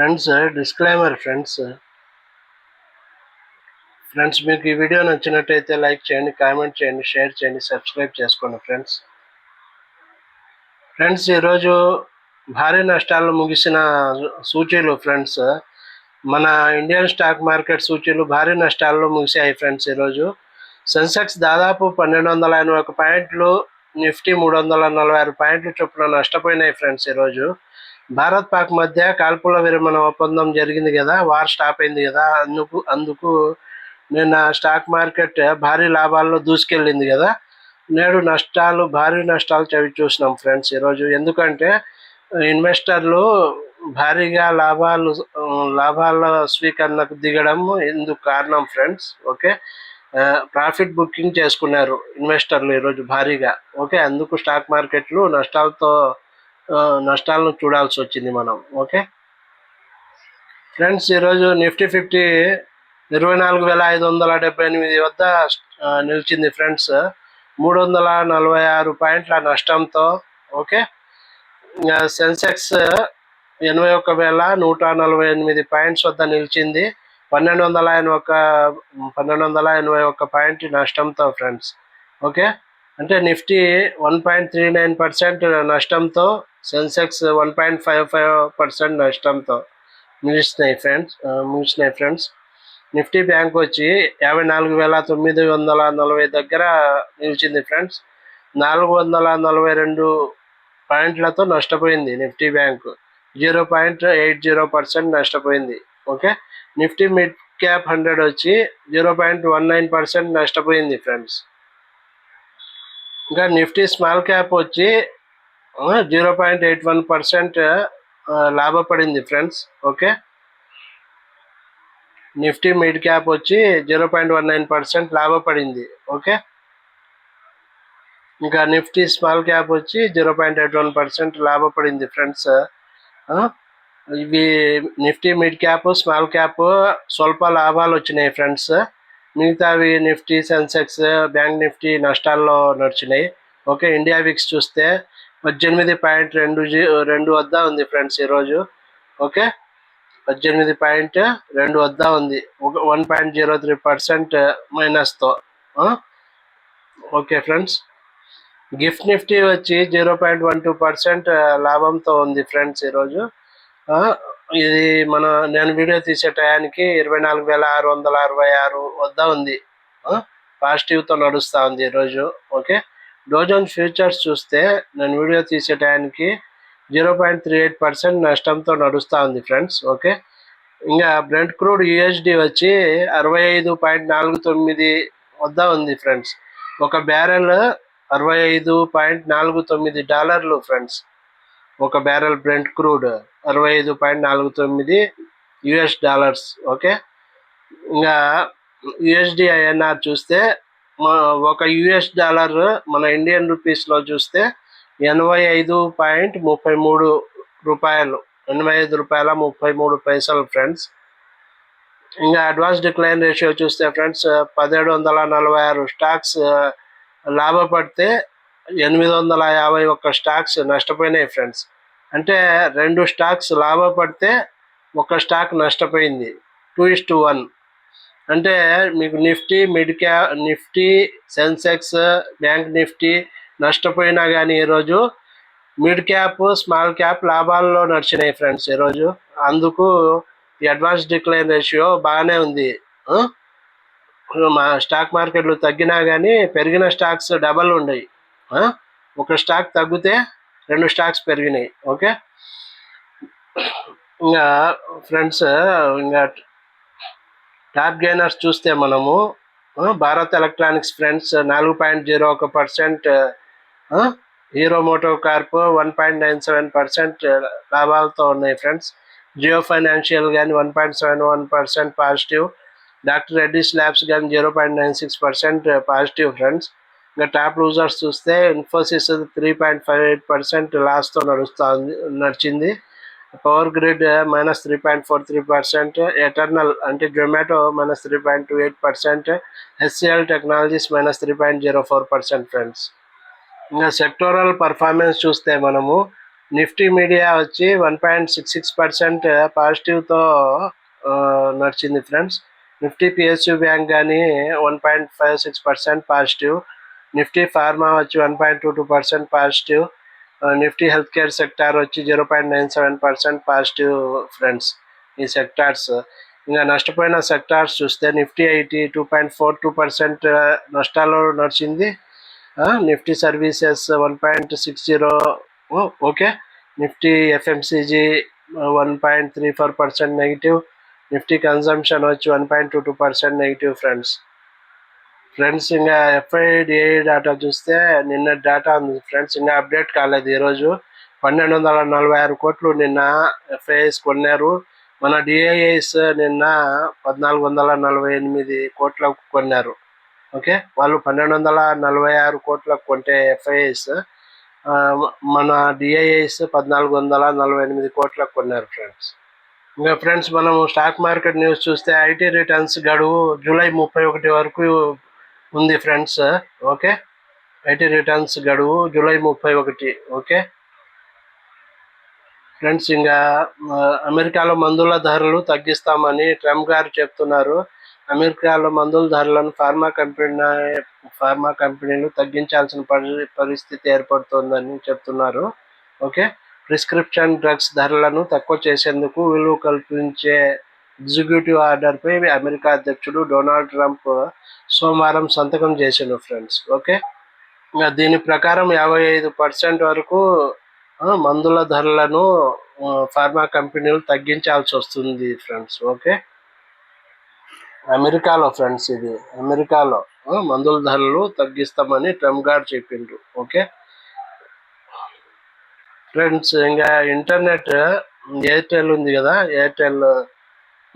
Friends disclaimer friends. Friends మీకు ఈ video నచ్చినట్టయితే లైక్ చేయండి కామెంట్ చేయండి షేర్ చేయండి సబ్స్క్రైబ్ చేసుకోండి ఫ్రెండ్స్. ఫ్రెండ్స్ ఈరోజు భారీ నష్టాలు ముగిసిన సూచీలు ఫ్రెండ్స్. మన ఇండియన్ స్టాక్ మార్కెట్ సూచీలు భారీ నష్టాల్లో ముగిశాయి ఫ్రెండ్స్ ఈరోజు. సెన్సెక్స్ దాదాపు పన్నెండు వందల ఎనభై ఒక పాయింట్లు నిఫ్టీ మూడు వందల నలభై ఆరు పాయింట్లు చొప్పున నష్టపోయినాయి ఫ్రెండ్స్ ఈరోజు. భారత్ పాక్ మధ్య కాల్పుల విరమణ ఒప్పందం జరిగింది కదా వార్ స్టాప్ అయింది కదా అందుకు అందుకు నిన్న స్టాక్ మార్కెట్ భారీ లాభాల్లో దూసుకెళ్ళింది కదా. నేడు నష్టాలు భారీ నష్టాలు చవి చూసినాం ఫ్రెండ్స్ ఈరోజు. ఎందుకంటే ఇన్వెస్టర్లు భారీగా లాభాలు లాభాల స్వీకరణకు దిగడం ఎందుకు కారణం ఫ్రెండ్స్ ఓకే? ప్రాఫిట్ బుకింగ్ చేసుకున్నారు ఇన్వెస్టర్లు ఈరోజు భారీగా ఓకే? అందుకు స్టాక్ మార్కెట్లు నష్టాలతో నష్టాలను చూడాల్సి వచ్చింది మనం ఓకే? ఫ్రెండ్స్ ఈరోజు నిఫ్టీ ఫిఫ్టీ ఇరవై నాలుగు వేల ఐదు వందల డెబ్బై ఎనిమిది వద్ద నిలిచింది ఫ్రెండ్స్. మూడు వందల నలభై ఆరు పాయింట్ల నష్టంతో ఓకే? సెన్సెక్స్ ఎనభై ఒక్క వేల నూట నలభై ఎనిమిది పాయింట్స్ వద్ద నిలిచింది. పన్నెండు వందల ఎనభై ఒక పన్నెండు వందల ఎనభై ఒక్క పాయింట్ నష్టంతో ఫ్రెండ్స్ ఓకే? అంటే Nifty one point three nine percent నష్టంతో Sensex one point five five percent నష్టంతో ముగిసినాయి ఫ్రెండ్స్ ముగిసినాయి ఫ్రెండ్స్. నిఫ్టీ బ్యాంక్ వచ్చి యాభై నాలుగు వేల తొమ్మిది వందల నలభై దగ్గర నిలిచింది ఫ్రెండ్స్. నాలుగు వందల నలభై రెండు పాయింట్లతో నష్టపోయింది Nifty bank. Zero point eight zero percent నష్టపోయింది okay? Nifty mid cap hundred వచ్చి zero point one nine percent నష్టపోయింది ఫ్రెండ్స్. ఇంకా నిఫ్టీ స్మాల్ క్యాప్ వచ్చి zero point eight one percent లాభపడింది friends. Okay? Nifty mid cap వచ్చి zero point one nine percent లాభపడింది. Okay? ఇంకా Nifty small cap వచ్చి zero point eight one percent లాభపడింది friends. ఇవి Nifty mid cap small cap స్వల్ప లాభాలు వచ్చినాయి friends. మిగతావి Nifty Sensex bank Nifty నష్టాల్లో నడిచినాయి. Okay? India VIX చూస్తే పద్దెనిమిది పాయింట్ రెండు జీ రెండు వద్ద ఉంది ఫ్రెండ్స్ ఈరోజు. ఓకే? పద్దెనిమిది పాయింట్ రెండు వద్ద ఉంది. ఒక one point zero three percent మైనస్తో okay friends. Gift Nifty వచ్చి zero point one two percent లాభంతో ఉంది ఫ్రెండ్స్ ఈరోజు. ఇది మన నేను వీడియో తీసే టయానికి ఇరవై నాలుగు వేల ఆరు వందల అరవై ఆరు వద్ద ఉంది. పాజిటివ్తో నడుస్తూ ఉంది ఈరోజు. ఓకే? డోజోన్ ఫ్యూచర్స్ చూస్తే నేను వీడియో తీసే టయానికి zero point three eight percent నష్టంతో నడుస్తూ ఉంది ఫ్రెండ్స్ ఓకే? ఇంకా బ్రెంట్ క్రూడ్ యూఎస్డి వచ్చి అరవై ఐదు పాయింట్ నాలుగు తొమ్మిది వద్ద ఉంది ఫ్రెండ్స్. ఒక బ్యారెల్ అరవై ఐదు పాయింట్ నాలుగు తొమ్మిది డాలర్లు ఫ్రెండ్స్. ఒక బ్యారెల్ బ్రెంట్ క్రూడ్ అరవై ఐదు పాయింట్ నాలుగు తొమ్మిది యుఎస్ డాలర్స్ ఓకే? ఇంకా యుఎస్డి ఐఎన్ఆర్ చూస్తే ఒక యుఎస్ డాలర్ మన ఇండియన్ రూపీస్లో చూస్తే ఎనభై ఐదు పాయింట్ ముప్పై మూడు రూపాయలు ఎనభై ఐదు రూపాయల ముప్పై మూడు పైసలు ఫ్రెండ్స్ ఇంకా అడ్వాన్స్ డిక్లైన్ రేషియో చూస్తే ఫ్రెండ్స్ పదిహేడు వందల నలభై ఆరు స్టాక్స్ లాభపడితే ఎనిమిది వందల యాభై ఒక్క స్టాక్స్ నష్టపోయినాయి ఫ్రెండ్స్ అంటే రెండు స్టాక్స్ లాభపడితే ఒక స్టాక్ నష్టపోయింది టూ ఇస్ టు వన్ అంటే మీకు Nifty mid cap Nifty Sensex bank Nifty నష్టపోయినా కానీ ఈరోజు మిడ్ క్యాప్ స్మాల్ క్యాప్ లాభాల్లో నడిచినాయి ఫ్రెండ్స్ ఈరోజు అందుకు ఈ అడ్వాన్స్ డిక్లైన్ రేషియో బాగానే ఉంది. మా స్టాక్ మార్కెట్లు తగ్గినా కానీ పెరిగిన స్టాక్స్ డబల్ ఉన్నాయి ఒక స్టాక్ తగ్గితే రెండు స్టాక్స్ పెరిగినాయి. ఓకే? ఇంకా ఫ్రెండ్స్ ఇంకా టాప్ గెయినర్స్ చూస్తే మనము భారత్ ఎలక్ట్రానిక్స్ ఫ్రెండ్స్ నాలుగు పాయింట్ జీరో ఒక percent Hero MotoCorp one point nine seven percent లాభాలతో ఉన్నాయి ఫ్రెండ్స్. జియో ఫైనాన్షియల్ కానీ one point seven one percent positive. Doctor Reddy's labs కానీ zero point nine six percent positive friends. ఇంకా top losers చూస్తే Infosys three point five eight percent లాస్తో నడుస్తూ ఉంది నడిచింది. Power grid minus three point four three percent eternal అంటే Zomato minus three point two eight percent HCL technologies minus three point zero four percent friends. ఇంకా sectoral performance చూస్తే మనము Nifty media వచ్చి one point six six percent పాజిటివ్తో నడిచింది friends. Nifty PSU bank కానీ one point five six percent positive. Nifty pharma వచ్చి one point two two percent positive. Nifty health care sector వచ్చి zero point nine seven percent positive friends ఈ sectors. ఇంకా నష్టపోయిన sectors చూస్తే Nifty IT two point four two percent నష్టాలు నడిచింది. Nifty services one point six zero okay. Nifty FMCG one point three four percent negative. Nifty consumption వచ్చి one point two two percent negative friends. Friends ఇంకా FIDA data చూస్తే నిన్న data ఉంది. Friends ఇంకా update కాలేదు. ఈరోజు పన్నెండు వందల నలభై ఆరు కోట్లు నిన్న ఎఫ్ఐఎస్ కొన్నారు. మన డిఐఎస్ నిన్న పద్నాలుగు వందల నలభై ఎనిమిది కోట్లకు కొన్నారు. ఓకే? వాళ్ళు పన్నెండు వందల నలభై ఆరు కోట్లకు కొంటే ఎఫ్ఐఎస్ మన డిఐఎస్ పద్నాలుగు వందల నలభై ఎనిమిది కోట్లకు కొన్నారు ఫ్రెండ్స్. ఇంకా ఫ్రెండ్స్ మనం స్టాక్ మార్కెట్ న్యూస్ చూస్తే ఐటీ రిటర్న్స్ గడువు జూలై ముప్పై ఒకటి వరకు ఉంది ఫ్రెండ్స్ ఓకే? ఐటీ రిటర్న్స్ గడువు జూలై ముప్పై ఒకటి ఓకే? ఫ్రెండ్స్ ఇంకా అమెరికాలో మందుల ధరలు తగ్గిస్తామని ట్రంప్ గారు చెప్తున్నారు. అమెరికాలో మందుల ధరలను ఫార్మా కంపెనీ ఫార్మా కంపెనీలు తగ్గించాల్సిన పరి పరిస్థితి ఏర్పడుతోందని చెప్తున్నారు ఓకే? ప్రిస్క్రిప్షన్ డ్రగ్స్ ధరలను తక్కువ చేసేందుకు విలువ కల్పించే ఎగ్జిక్యూటివ్ ఆర్డర్పై అమెరికా అధ్యక్షుడు డొనాల్డ్ ట్రంప్ సోమవారం సంతకం చేసిండు ఫ్రెండ్స్ ఓకే? ఇంకా దీని ప్రకారం యాభై ఐదు పర్సెంట్ వరకు మందుల ధరలను ఫార్మా కంపెనీలు తగ్గించాల్సి వస్తుంది ఫ్రెండ్స్ ఓకే? అమెరికాలో ఫ్రెండ్స్ ఇది అమెరికాలో మందుల ధరలు తగ్గిస్తామని ట్రంప్ గారు చెప్పిండ్రు ఓకే? ఫ్రెండ్స్ ఇంకా ఇంటర్నెట్ ఎయిర్టెల్ ఉంది కదా ఎయిర్టెల్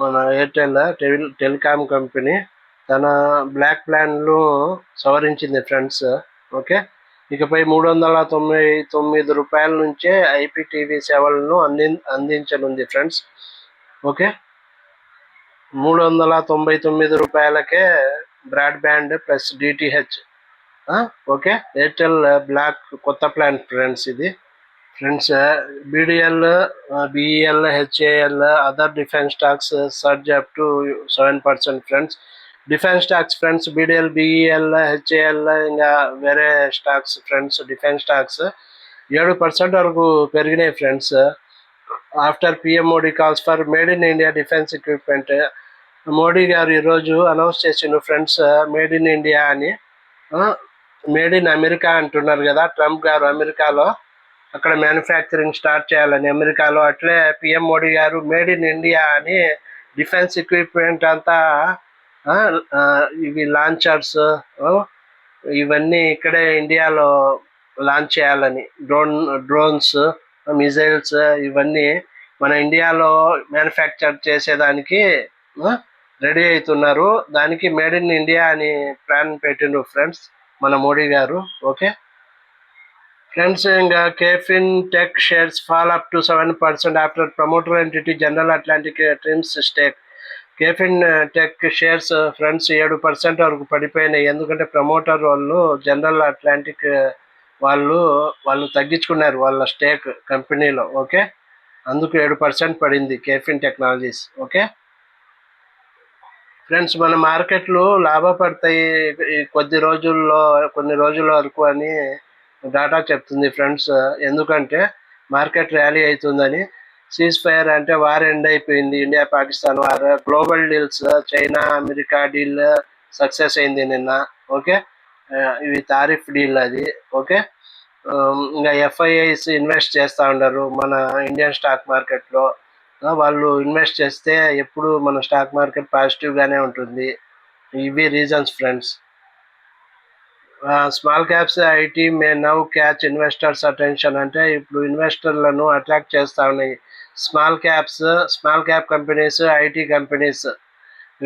మన ఎయిర్టెల్ టెలి టెలికామ్ కంపెనీ తన బ్లాక్ ప్లాన్లు సవరించింది ఫ్రెండ్స్. ఓకే? ఇకపై మూడు వందల తొంభై తొమ్మిది రూపాయల నుంచే ఐపీటీవీ సేవలను అంది అందించనుంది ఫ్రెండ్స్. ఓకే? మూడు వందల తొంభై తొమ్మిది రూపాయలకే broadband plus DTH. Okay? Airtel black కొత్త ప్లాన్ ఫ్రెండ్స్ ఇది. Friends BDL BEL HAL other defence stocks surge up to seven percent friends defence stocks friends BDL BEL HAL ఇంకా వేరే స్టాక్స్ ఫ్రెండ్స్ డిఫెన్స్ స్టాక్స్ ఏడు percent వరకు పెరిగినాయి friends after PM Modi calls for made in India defence equipment Modi గారు ఈరోజు announce చేసిండు friends made in India అని. Made in America అంటున్నారు కదా ట్రంప్ గారు అమెరికాలో. అక్కడ మ్యానుఫ్యాక్చరింగ్ స్టార్ట్ చేయాలని అమెరికాలో. అట్లే పిఎం మోడీ గారు మేడ్ ఇన్ ఇండియా అని డిఫెన్స్ ఎక్విప్మెంట్ అంతా ఇవి లాంచర్స్ ఇవన్నీ ఇక్కడే ఇండియాలో లాంచ్ చేయాలని. డ్రోన్ డ్రోన్స్ మిజైల్స్ ఇవన్నీ మన ఇండియాలో మ్యానుఫ్యాక్చర్ చేసేదానికి రెడీ అవుతున్నారు దానికి మేడ్ ఇన్ ఇండియా అని ప్లాన్ పెట్టిండ్రు ఫ్రెండ్స్ మన మోడీ గారు. ఓకే ఫ్రెండ్స్ ఇంకా KFin tech shares fall up to seven percent after promoter entity General Atlantic trims stake. KFin tech shares friends ఏడు పర్సెంట్ వరకు పడిపోయినాయి. ఎందుకంటే ప్రమోటర్ వాళ్ళు జనరల్ అట్లాంటిక్ వాళ్ళు వాళ్ళు తగ్గించుకున్నారు వాళ్ళ స్టేక్ కంపెనీలో ఓకే? అందుకు ఏడు పర్సెంట్ పడింది కేఫిన్ టెక్నాలజీస్ ఓకే? ఫ్రెండ్స్ మన మార్కెట్లు లాభపడతాయి ఈ కొద్ది రోజుల్లో కొన్ని రోజుల వరకు అని డాటా చెప్తుంది ఫ్రెండ్స్. ఎందుకంటే మార్కెట్ ర్యాలీ అవుతుందని సీజ్ ఫైర్ అంటే వార్ ఎండ్ అయిపోయింది. India Pakistan war. Global deals China America deal success అయింది నిన్న. ఓకే? ఇవి తారిఫ్ డీల్ అది. ఓకే? ఇంకా ఎఫ్ఐఐస్ ఇన్వెస్ట్ చేస్తూ ఉండరు మన ఇండియన్ స్టాక్ మార్కెట్లో. వాళ్ళు ఇన్వెస్ట్ చేస్తే ఎప్పుడు మన స్టాక్ మార్కెట్ పాజిటివ్గానే ఉంటుంది. ఇవి reasons friends. Small caps IT may now catch investors attention అంటే ఇప్పుడు ఇన్వెస్టర్లను అట్రాక్ట్ చేస్తూ ఉన్నాయి. Small caps small cap companies IT companies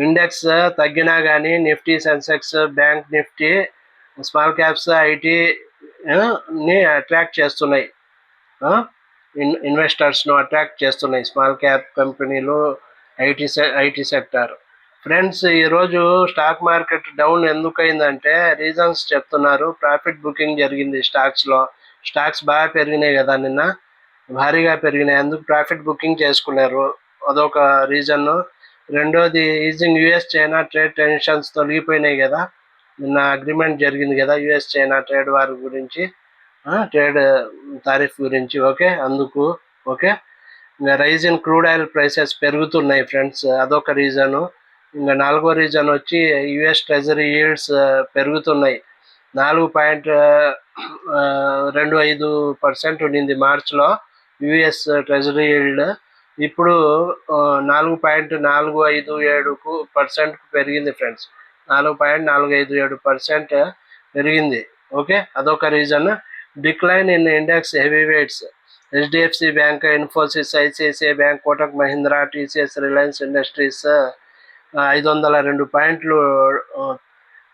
index తగ్గినా కానీ Nifty Sensex bank Nifty small caps ఐటీని attract చేస్తున్నాయి. ఇన్ ఇన్వెస్టర్స్ను అట్రాక్ట్ చేస్తున్నాయి. స్మాల్ క్యాప్ కంపెనీలు ఐటీ ఐటీ సెక్టర్ ఫ్రెండ్స్ ఈరోజు స్టాక్ మార్కెట్ డౌన్ ఎందుకు అయిందంటే రీజన్స్ చెప్తున్నారు. ప్రాఫిట్ బుకింగ్ జరిగింది స్టాక్స్లో స్టాక్స్ బాగా పెరిగినాయి కదా నిన్న. భారీగా పెరిగినాయి. అందుకు ప్రాఫిట్ బుకింగ్ చేసుకున్నారు. అదొక రీజన్. రెండోది easing US China trade tensions తొలగిపోయినాయి కదా. నిన్న అగ్రిమెంట్ జరిగింది కదా యుఎస్ చైనా ట్రేడ్ వార్ గురించి. ట్రేడ్ తారీఫ్ గురించి. ఓకే? అందుకు ఓకే? ఇంకా rise in crude oil prices పెరుగుతున్నాయి ఫ్రెండ్స్. అదొక రీజను. ఇంకా నాలుగో రీజన్ వచ్చి యుఎస్ ట్రెజరీ ఈల్డ్స్ పెరుగుతున్నాయి. నాలుగు పాయింట్ రెండు ఐదు పర్సెంట్ ఉండింది మార్చ్లో యుఎస్ ట్రెజరీ ఈల్డ్ ఇప్పుడు నాలుగు పాయింట్ నాలుగు ఐదు ఏడుకు పర్సెంట్ పెరిగింది ఫ్రెండ్స్. నాలుగు పాయింట్ నాలుగు ఐదు ఏడు పర్సెంట్ పెరిగింది. ఓకే? అదొక reason. Decline in index heavy weights. HDFC bank Infosys ICICI bank Kotak Mahindra TCS Reliance Industries ఐదు వందల రెండు పాయింట్లు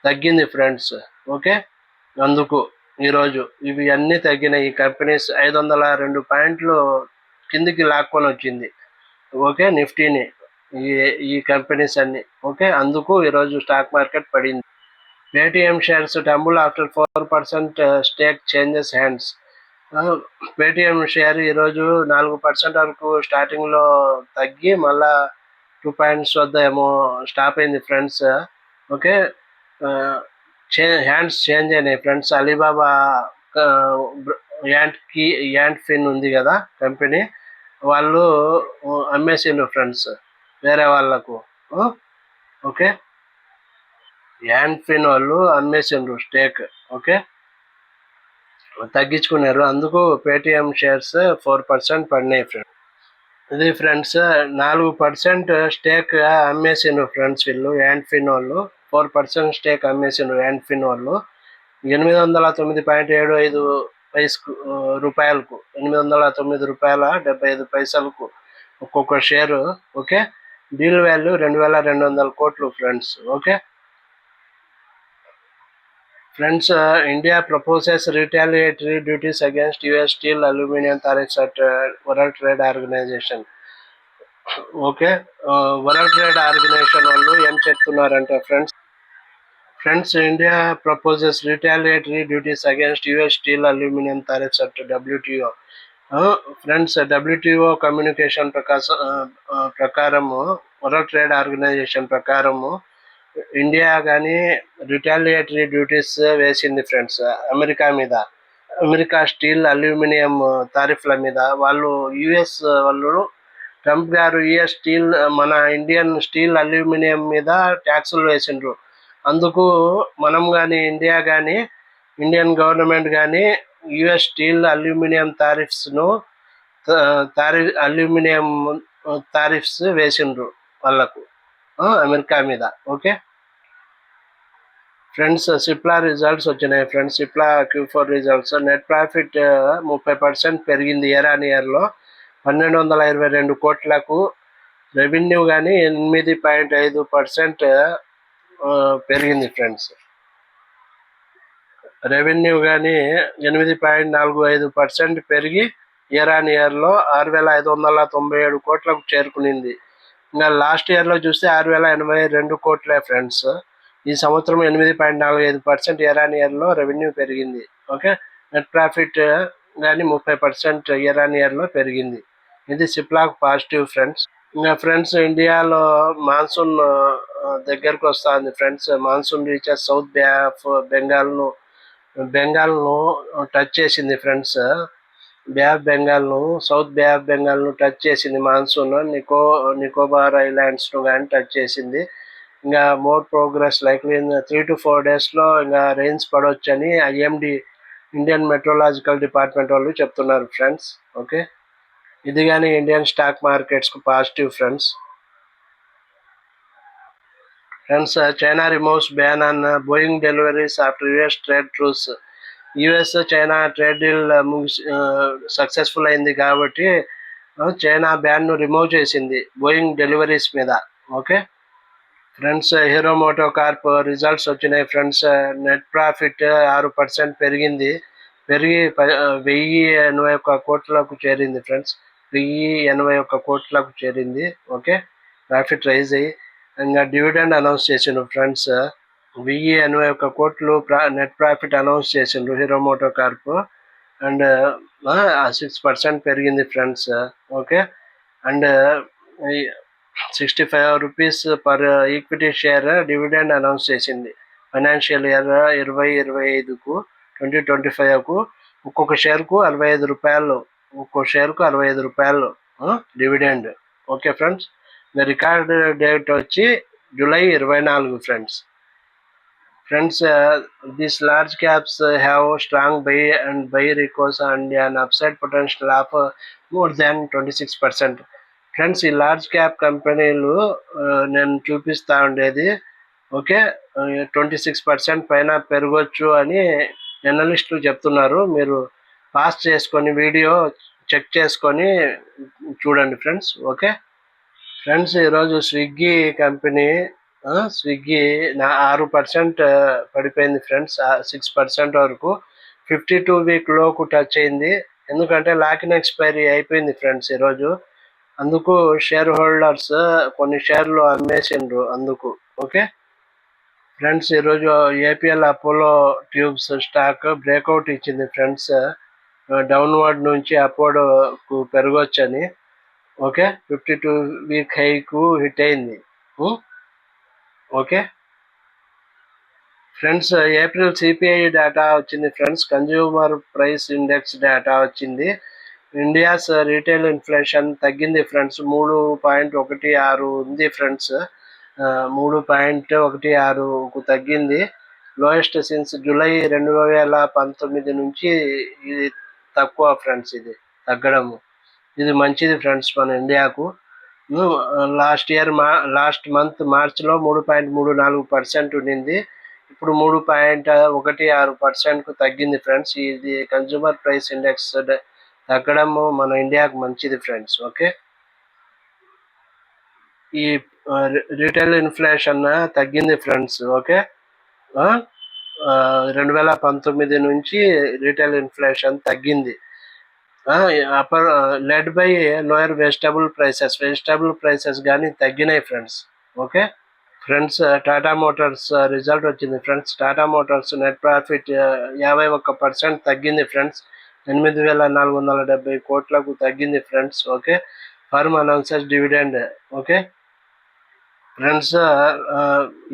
తగ్గింది ఫ్రెండ్స్. ఓకే? అందుకు ఈరోజు ఇవి అన్నీ తగ్గినాయి. ఈ కంపెనీస్ ఐదు వందల రెండు పాయింట్లు కిందికి లాక్కొని వచ్చింది. ఓకే? నిఫ్టీని ఈ ఈ కంపెనీస్ అన్ని. ఓకే? అందుకు ఈరోజు స్టాక్ మార్కెట్ పడింది. Paytm shares tumble after four percent stake changes hands Paytm share ఈరోజు నాలుగు పర్సెంట్ వరకు స్టార్టింగ్లో తగ్గి మళ్ళా టూ పాయింట్స్ వద్ద ఏమో స్టాప్ అయింది ఫ్రెండ్స్ ఓకే? చే హ్యాండ్స్ చేంజ్ అయినాయి. ఫ్రెండ్స్ అలీబాబా యాంట్కి యాంట్ ఫిన్ ఉంది కదా కంపెనీ వాళ్ళు అమ్మేసిండ్రు ఫ్రెండ్స్ వేరే వాళ్ళకు. ఓకే? యాండ్ ఫిన్ వాళ్ళు అమ్మేసిండ్రు స్టేక్ ఓకే? తగ్గించుకున్నారు. అందుకు పేటిఎం షేర్స్ ఫోర్ పర్సెంట్ పడినాయి ఫ్రెండ్స్ ఇది ఫ్రెండ్స్ నాలుగు పర్సెంట్ స్టేక్ అమ్మేసిండ్రు ఫ్రెండ్స్ వీళ్ళు యాండ్ఫిన్ వాళ్ళు. ఫోర్ పర్సెంట్ స్టేక్ అమ్మేసిండ్రు యాండ్ఫిన్ వాళ్ళు. ఎనిమిది వందల తొమ్మిది పాయింట్ ఏడు ఐదు పైసకు రూపాయలకు ఎనిమిది వందల తొమ్మిది రూపాయల డెబ్బై ఐదు పైసలకు ఒక్కొక్క షేరు ఓకే? డీల్ వాల్యూ రెండు వేల రెండు వందల కోట్లు friends okay? Friends India proposes retaliatory duties against US steel aluminium tariffs at World Trade Organization okay World Trade Organization వాళ్ళు ఏం చెప్తున్నారంటే friends friends India proposes retaliatory duties against US steel aluminium tariffs at WTO friends WTO communication ప్రకాశ ప్రకారము world trade organisation ప్రకారము India కానీ retaliatory duties వేసింది friends America మీద. America steel aluminium తారీఫ్ల మీద. వాళ్ళు యుఎస్ వాళ్ళు ట్రంప్ గారు యుఎస్ స్టీల్ మన ఇండియన్ స్టీల్ అల్యూమినియం మీద ట్యాక్సులు వేసిండ్రు. అందుకు మనం కానీ ఇండియా కానీ ఇండియన్ గవర్నమెంట్ కానీ యుఎస్ స్టీల్ అల్యూమినియం తారిఫ్స్ను తారి అల్యూమినియం తారిఫ్స్ వేసిండ్రు వాళ్ళకు. అమెరికా మీద. ఓకే? ఫ్రెండ్స్ సిప్లా రిజల్ట్స్ వచ్చినాయి friends. Cipla Q four results. Net profit ముప్పై పర్సెంట్ పెరిగింది ఇయర్ ఆన్ ఇయర్లో పన్నెండు వందల ఇరవై రెండు కోట్లకు రెవెన్యూ కానీ ఎనిమిది పాయింట్ ఐదు పర్సెంట్ పెరిగింది ఫ్రెండ్స్. రెవెన్యూ కానీ ఎనిమిది పాయింట్ నాలుగు ఐదు పర్సెంట్ పెరిగి ఇయర్ ఆన్ ఇయర్లో ఆరు వేల ఐదు వందల తొంభై ఏడు కోట్లకు చేరుకునింది. ఇంకా లాస్ట్ ఇయర్లో చూస్తే ఆరు వేల ఎనభై రెండు కోట్లే ఫ్రెండ్స్ ఈ సంవత్సరం ఎనిమిది పాయింట్ నాలుగు ఐదు పర్సెంట్ ఇయర్ ఆన్ ఇయర్లో రెవెన్యూ పెరిగింది. ఓకే నెట్ ప్రాఫిట్ కానీ ముప్పై పర్సెంట్ ఇయర్ ఆన్ ఇయర్లో పెరిగింది. ఇది సిప్లాక్ పాజిటివ్ ఫ్రెండ్స్ ఇంకా ఫ్రెండ్స్ ఇండియాలో మాన్సూన్ దగ్గరకు వస్తుంది friends monsoon reaches south bay బెంగాల్ను బెంగాల్ను టచ్ చేసింది ఫ్రెండ్స్ బే ఆఫ్ బెంగాల్ను సౌత్ బే ఆఫ్ బెంగాల్ను టచ్ చేసింది మాన్సూన్ నికో నికోబార్ ఐలాండ్స్ను కానీ టచ్ చేసింది. ఇంకా more progress like in three to four డేస్లో ఇంకా రెయిన్స్ పడవచ్చని ఐఎండి ఇండియన్ మెట్రోలాజికల్ డిపార్ట్మెంట్ వాళ్ళు చెప్తున్నారు ఫ్రెండ్స్ ఓకే ఇది కానీ Indian stock మార్కెట్స్కు positive friends friends China removes ban on Boeing deliveries after US trade truce US China trade deal ముగిసి successful అయింది కాబట్టి చైనా బ్యాన్ను రిమూవ్ చేసింది బోయింగ్ డెలివరీస్ మీద okay friends Hero Moto Corp results వచ్చినాయి friends net profit ఆరు percent పెరిగింది పెరిగి ప- uh, వెయ్యి ఎనభై ఒక్క కోట్లకు చేరింది ఫ్రెండ్స్ వెయ్యి ఎనభై ఒక్క కోట్లకు చేరింది ఓకే ప్రాఫిట్ రైజ్ అయ్యి ఇంకా డివిడెండ్ అనౌన్స్ చేసిండు ఫ్రెండ్స్ వెయ్యి ఎనభై ఒక్క కోట్లు ప్రా నెట్ ప్రాఫిట్ అనౌన్స్ చేసిండ్రు Hero Moto Corp and six percent పెరిగింది friends okay and sixty five rupees per equity share dividend announce చేసింది. ఫైనాన్షియల్ ఇయర్ ఇరవై ఇరవై ఐదుకు ట్వంటీ ట్వంటీ ఫైవ్కు ఒక్కొక్క షేర్కు అరవై ఐదు రూపాయలు ఒక్కొక్క షేర్కు అరవై ఐదు రూపాయలు dividend okay friends record date వచ్చి జూలై ఇరవై నాలుగు friends friends this large caps have strong buy and buy recos and an upside potential of more than twenty six percent friends ఈ లార్జ్ క్యాప్ కంపెనీలు నేను చూపిస్తా ఉండేది. ఓకే ట్వంటీ సిక్స్ పర్సెంట్ పైన పెరగవచ్చు అని ఎనలిస్టులు చెప్తున్నారు. మీరు పాస్ చేసుకొని వీడియో చెక్ చేసుకొని చూడండి ఫ్రెండ్స్ ఓకే ఫ్రెండ్స్ ఈరోజు స్విగ్గీ కంపెనీ స్విగ్గీ నా ఆరు పర్సెంట్ పడిపోయింది ఫ్రెండ్స్. సిక్స్ పర్సెంట్ వరకు. ఫిఫ్టీ టూ వీక్ లోకు టచ్ అయింది. ఎందుకంటే లాకిన్ ఎక్స్పైరీ అయిపోయింది ఫ్రెండ్స్ ఈరోజు. అందుకు షేర్ హోల్డర్స్ కొన్ని షేర్లు అమ్మేసిండ్రు అందుకు. ఓకే? ఫ్రెండ్స్ ఈరోజు APL Apollo Tubes stock breakout ఇచ్చింది ఫ్రెండ్స్. డౌన్వర్డ్ నుంచి అపోలోకు పెరగొచ్చని. ఓకే? ఫిఫ్టీ టూ వీక్ హైకు హిట్ అయింది. Okay. Friends April CPI data వచ్చింది friends. Consumer price index data వచ్చింది. ఇండియాస్ రీటైల్ ఇన్ఫ్లేషన్ తగ్గింది ఫ్రెండ్స్. మూడు పాయింట్ ఒకటి ఆరు ఉంది ఫ్రెండ్స్. మూడు పాయింట్ ఒకటి ఆరుకు తగ్గింది. లోయెస్ట్ సిన్స్ జూలై రెండు వేల పంతొమ్మిది నుంచి ఇది తక్కువ ఫ్రెండ్స్ ఇది తగ్గడము. ఇది మంచిది ఫ్రెండ్స్ మన ఇండియాకు. లాస్ట్ ఇయర్ మా లాస్ట్ మంత్ మార్చ్లో మూడు పాయింట్ మూడు నాలుగు పర్సెంట్ ఉండింది. ఇప్పుడు మూడు పాయింట్ ఒకటి ఆరు పర్సెంట్కు తగ్గింది ఫ్రెండ్స్. ఇది కన్జ్యూమర్ ప్రైస్ ఇండెక్స్ తగ్గడము మన ఇండియాకు మంచిది ఫ్రెండ్స్. ఓకే? ఈ రిటైల్ ఇన్ఫ్లేషన్ తగ్గింది ఫ్రెండ్స్. ఓకే? రెండు వేల పంతొమ్మిది నుంచి రిటైల్ ఇన్ఫ్లేషన్ తగ్గింది. Upper led by lower vegetable prices vegetable prices కానీ తగ్గినాయి friends okay friends Tata Motors result వచ్చింది. Friends Tata Motors net profit యాభై ఒక్క పర్సెంట్ తగ్గింది ఫ్రెండ్స్ ఎనిమిది వేల నాలుగు వందల డెబ్బై కోట్లకు తగ్గింది friends okay firm announces dividend okay friends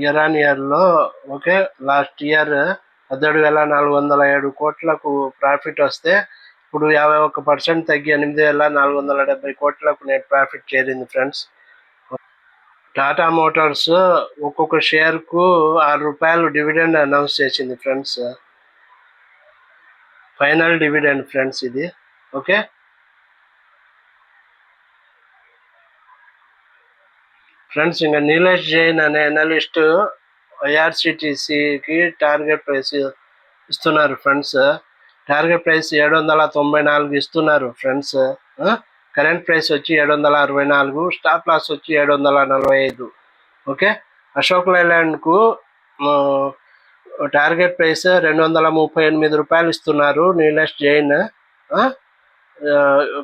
year on ఇయర్లో ఓకే లాస్ట్ ఇయర్ పద్దెడు వేల నాలుగు వందల ఏడు కోట్లకు ప్రాఫిట్ వస్తే ఇప్పుడు యాభై ఒక్క పర్సెంట్ తగ్గి ఎనిమిది వేల నాలుగు వందల డెబ్బై కోట్లకు నెట్ ప్రాఫిట్ చేరింది ఫ్రెండ్స్ టాటా మోటార్స్ ఒక్కొక్క షేర్కు ఆరు రూపాయలు డివిడెండ్ అనౌన్స్ చేసింది ఫ్రెండ్స్ ఫైనల్ డివిడెండ్ ఫ్రెండ్స్ ఇది. ఓకే ఫ్రెండ్స్ ఇంకా నీలేష్ జైన్ అనే అనలిస్ట్ ఐఆర్సిటిసికి టార్గెట్ ప్రైస్ ఇస్తున్నారు ఫ్రెండ్స్ టార్గెట్ ప్రైస్ ఏడు వందల తొంభై నాలుగు ఇస్తున్నారు ఫ్రెండ్స్. కరెంట్ ప్రైస్ వచ్చి ఏడు వందల అరవై నాలుగు స్టాప్ లాస్ వచ్చి ఏడు వందల నలభై ఐదు. ఓకే? అశోక్ లైలాండ్కు టార్గెట్ ప్రైస్ రెండు వందల ముప్పై ఎనిమిది రూపాయలు ఇస్తున్నారు నీలేష్ జైన్.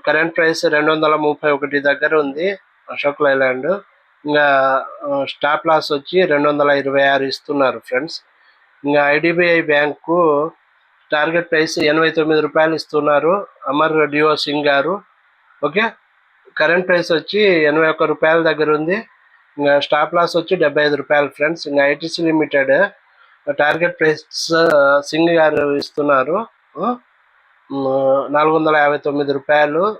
కరెంట్ ప్రైస్ రెండు వందల ముప్పై ఒకటి దగ్గర ఉంది అశోక్ లైలాండ్. ఇంకా స్టాప్ లాస్ వచ్చి రెండు వందల ఇరవై ఆరు ఇస్తున్నారు ఫ్రెండ్స్. ఇంకా ఐడిబిఐ బ్యాంకు టార్గెట్ ప్రైస్ ఎనభై తొమ్మిది రూపాయలు ఇస్తున్నారు. అమర్ డియో సింగ్ గారు. ఓకే? కరెంట్ ప్రైస్ వచ్చి ఎనభై ఒక్క రూపాయల దగ్గర ఉంది. ఇంకా స్టాప్ లాస్ వచ్చి డెబ్బై ఐదు రూపాయలు ఫ్రెండ్స్. ఇంకా ITC limited target price Singh గారు ఇస్తున్నారు. నాలుగు వందల యాభై తొమ్మిది రూపాయలు.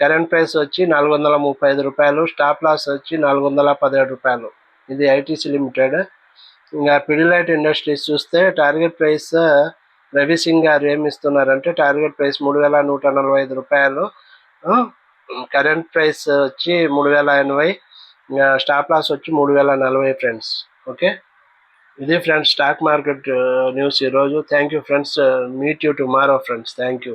కరెంట్ ప్రైస్ వచ్చి నాలుగు వందల ముప్పై ఐదు రూపాయలు. స్టాప్ లాస్ వచ్చి నాలుగు వందల పదిహేడు రూపాయలు. ఇది ఐటీసీ లిమిటెడ్. ఇంకా పిడిలైట్ ఇండస్ట్రీస్ చూస్తే టార్గెట్ ప్రైస్ రవి సింగ్ గారు ఏమి ఇస్తున్నారంటే టార్గెట్ ప్రైస్ మూడు వేల నూట నలభై ఐదు రూపాయలు కరెంట్ ప్రైస్ వచ్చి మూడు వేల ఎనభై స్టాప్ లాస్ వచ్చి మూడు వేల నలభై ఫ్రెండ్స్. ఓకే? ఇది ఫ్రెండ్స్ స్టాక్ మార్కెట్ న్యూస్ ఈరోజు. Thank you friends meet you tomorrow friends. Thank you.